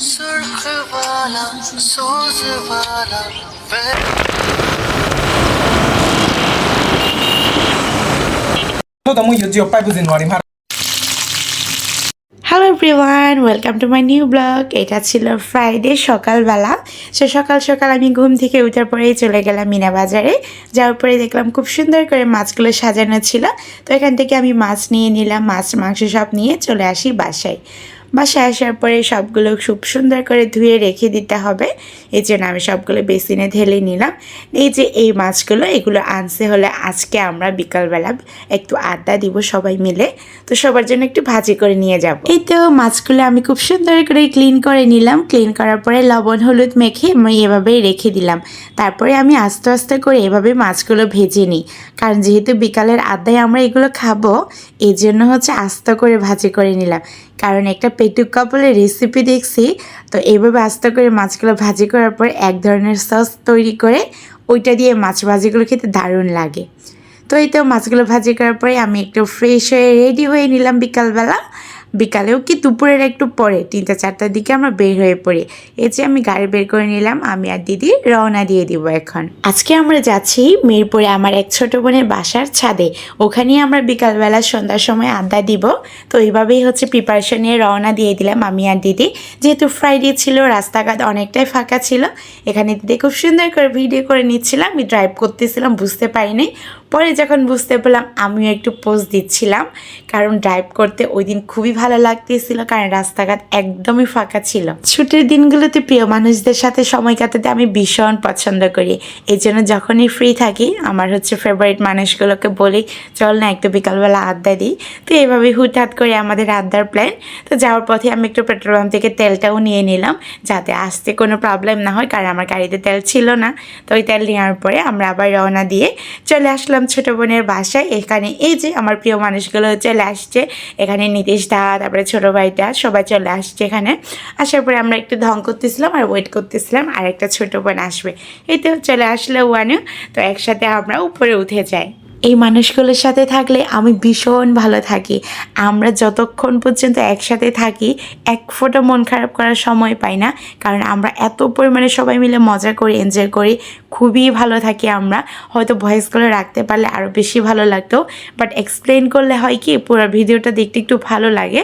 सुर्ख वाला सोज वाला hello everyone welcome to my new blog এটা ছিল ফ্রাইডে সকালবেলা। সে সকাল সকাল আমি ঘুম থেকে উঠার পরেই চলে গেলাম মিনা বাজারে। যাওয়ার পরে দেখলাম খুব সুন্দর করে মাছগুলো সাজানো ছিল। তো এখান থেকে আমি মাছ নিয়ে নিলাম, মাছ, মাংস সব নিয়ে চলে আসি বাসায়। বাসায় আসার পরে সবগুলো খুব সুন্দর করে ধুয়ে রেখে দিতে হবে। এই জন্য আমি সবগুলো বেসিনে ঢেলে নিলাম। এই যে এই মাছগুলো, এগুলো আনছে হলে আজকে আমরা বিকালবেলা একটু আড্ডা দিব সবাই মিলে। তো সবার জন্য একটু ভাজি করে নিয়ে যাব। এই তো মাছগুলো আমি খুব সুন্দর করে ক্লিন করে নিলাম। ক্লিন করার পরে লবণ, হলুদ মেখে আমি এভাবেই রেখে দিলাম। তারপরে আমি আস্তে আস্তে করে এভাবে মাছগুলো ভেজে নিই। কারণ যেহেতু বিকালের আড্ডায় আমরা এগুলো খাব এই জন্য হচ্ছে আস্তে করে ভাজি করে নিলাম। কারণ একটা পেটুক কাপলের রেসিপি দেখছি। তো এইভাবে আস্তে করে মাছগুলো ভাজি করার পর এক ধরনের সস তৈরি করে ওইটা দিয়ে মাছ ভাজিগুলো খেতে দারুণ লাগে। তো এই তো মাছগুলো ভাজি করার পরে আমি একটু ফ্রেশ হয়ে রেডি হয়ে নিলাম বিকালবেলা। বিকালেও কি দুপুরের একটু পরে, তিনটা চারটার দিকে আমরা বের হয়ে পড়ি। এই যে আমি গাড়ি বের করে নিলাম, আমি আর দিদি রওনা দিয়ে দিব এখন। আজকে আমরা যাচ্ছি মিরপুরে আমার এক ছোট বোনের বাসার ছাদে। ওখানেই আমরা বিকালবেলা সন্ধ্যার সময় আড্ডা দিব। তো এইভাবেই হচ্ছে প্রিপারেশন নিয়ে রওনা দিয়ে দিলাম আমি আর দিদি। যেহেতু ফ্রাইডে ছিল, রাস্তাঘাট অনেকটাই ফাঁকা ছিল, এখানে দিদি খুব সুন্দর করে ভিডিও করে নিচ্ছিলাম আমি ড্রাইভ করতেছিলাম, বুঝতে পারিনি। পরে যখন বুঝতে পারলাম আমিও একটু পোজ দিচ্ছিলাম। কারণ ড্রাইভ করতে ওই দিন খুবই ভালো লাগতেছিল, কারণ রাস্তাঘাট একদমই ফাঁকা ছিল। ছুটির দিনগুলোতে প্রিয় মানুষদের সাথে সময় কাটাতে আমি ভীষণ পছন্দ করি। এই জন্য যখনই ফ্রি থাকি, আমার হচ্ছে ফেভারিট মানুষগুলোকে বলি, চল না একটু বিকালবেলা আড্ডা দিই। তো এইভাবে হুটহাট করে আমাদের আড্ডার প্ল্যান তো যাওয়ার পথে আমি একটু পেট্রোল পাম্প থেকে তেলটাও নিয়ে নিলাম, যাতে আসতে কোনো প্রবলেম না হয়, কারণ আমার গাড়িতে তেল ছিল না। তো ওই তেল নেওয়ার পরে আমরা আবার রওনা দিয়ে চলে আসলাম ছোটো বোনের বাসায়। এখানে এই যে আমার প্রিয় মানুষগুলো চলে আসছে এখানে নীতিশ দা, তারপরে ছোটো ভাইটা, সবাই চলে আসছে এখানে। আসার পরে আমরা একটু ধং করতেছিলাম আর ওয়েট করতেছিলাম, আর একটা ছোটো বোন আসবে। এই তো চলে আসলে ওয়ানু। তো একসাথে আমরা উপরে উঠে যাই। এই মানুষগুলোর সাথে থাকলে আমি ভীষণ ভালো থাকি। আমরা যতক্ষণ পর্যন্ত একসাথে থাকি, এক ফোঁটা মন খারাপ করার সময় পাই না। কারণ আমরা এত পরিমাণে সবাই মিলে মজা করি এনজয় করি, খুবই ভালো থাকি আমরা। হয়তো ভয়েসগুলো রাখতে পারলে আরও বেশি ভালো লাগতো। বাট এক্সপ্লেন করলে হয় কি, পুরো ভিডিওটা দেখতে একটু ভালো লাগে।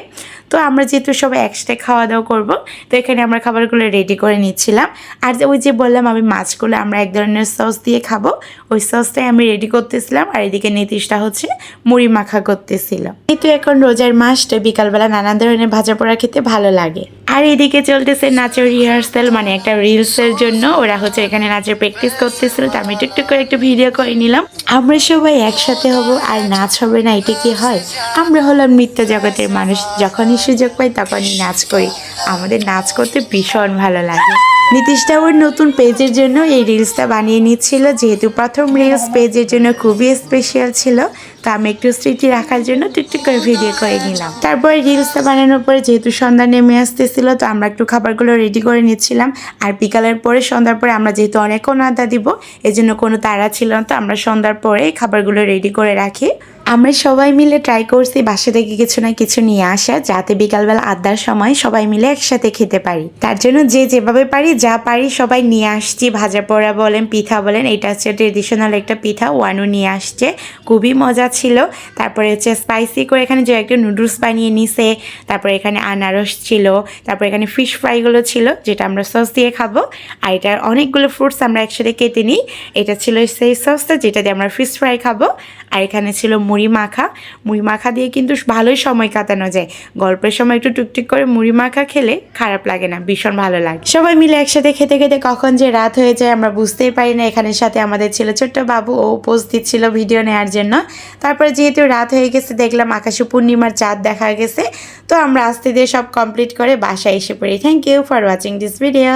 তো আমরা যেহেতু সবাই একসাথে খাওয়া দাওয়া করব, তো এখানে আমরা খাবারগুলো রেডি করে নিচ্ছিলাম। আর ওই যে বললাম আমি মাছগুলো আমরা এক ধরনের সস দিয়ে খাব। ওই সসটাই আমি রেডি করতেছিলাম। আর এদিকে নীতিশটা হচ্ছে মুড়ি মাখা করতেছিল। কিন্তু এখন রোজার মাসটা বিকালবেলা নানান ধরনের ভাজা পোড়া খেতে ভালো লাগে। আর এদিকে চলতেছে নাচের রিহার্সাল মানে একটা রিলসের জন্য ওরা হচ্ছে এখানে নাচের প্র্যাকটিস করতেছিল। তো আমি টুকটুক করে একটু ভিডিও করে নিলাম। আমরা সবাই একসাথে হব আর নাচ হবে না, এটা কি হয়? আমরা হলাম নৃত্য জগতের মানুষ। যখনই সুযোগ পাই তখনই নাচ করি। আমাদের নাচ করতে ভীষণ ভালো লাগে। নীতিশটা ওর নতুন পেজের জন্য এই রিলসটা বানিয়ে নিচ্ছিল, যেহেতু প্রথম রিলস পেজের জন্য খুবই স্পেশাল ছিল। তো আমি একটু স্মৃতি রাখার জন্য টুকটুক করে ভিডিও করে নিলাম। তারপরে রিলসটা বানানোর পরে যেহেতু সন্ধ্যা নেমে আসতেছিল, তো আমরা একটু খাবারগুলো রেডি করে নিচ্ছিলাম। আর বিকালের পরে, সন্ধ্যার পরে আমরা যেহেতু অনেকক্ষণ আড্ডা দিব, এজন্য কোনো তাড়া ছিল না, তো আমরা সন্ধ্যার পরে খাবারগুলো রেডি করে রাখি। আমরা সবাই মিলে ট্রাই করছি বাসা থেকে কিছু না কিছু নিয়ে আসা, যাতে বিকালবেলা আড্ডার সময় সবাই মিলে একসাথে খেতে পারি। তার জন্য যে যেভাবে পারি, যা পারি সবাই নিয়ে আসছি। ভাজা পোড়া বলেন, পিঠা বলেন, এটা হচ্ছে ট্রেডিশনাল একটা পিঠা। ওয়ানও নিয়ে আসছে। খুবই মজা ছিল। তারপরে হচ্ছে স্পাইসি করে এখানে যে একটা নুডলস বানিয়ে নিছে, তারপরে এখানে আনারস ছিল, তারপরে এখানে ফিশ ফ্রাইগুলো ছিল, যেটা আমরা সস দিয়ে খাব। আর এটার অনেকগুলো ফ্রুটস আমরা একসাথে কেটে নিই। এটা ছিল সেই সসটা যেটা দিয়ে আমরা ফিশ ফ্রাই খাব। আর এখানে ছিল মুড়ি মাখা। মুড়ি মাখা দিয়ে কিন্তু ভালোই সময় কাটানো যায়। গল্পের সময় একটু টুকটুক করে মুড়ি মাখা খেলে খারাপ লাগে না, ভীষণ ভালো লাগে। সবাই মিলে একসাথে খেতে খেতে কখন যে রাত হয়ে যায় আমরা বুঝতেই পারি না। এখানের সাথে আমাদের ছিল ছোট্ট বাবু, ও পোজ দিচ্ছিল ভিডিও নেওয়ার জন্য। তারপরে যেহেতু রাত হয়ে গেছে, দেখলাম আকাশে পূর্ণিমার চাঁদ দেখা গেছে, তো আমরা আস্তে দিয়ে সব কমপ্লিট করে বাসায় এসে পড়ি। Thank you for watching this video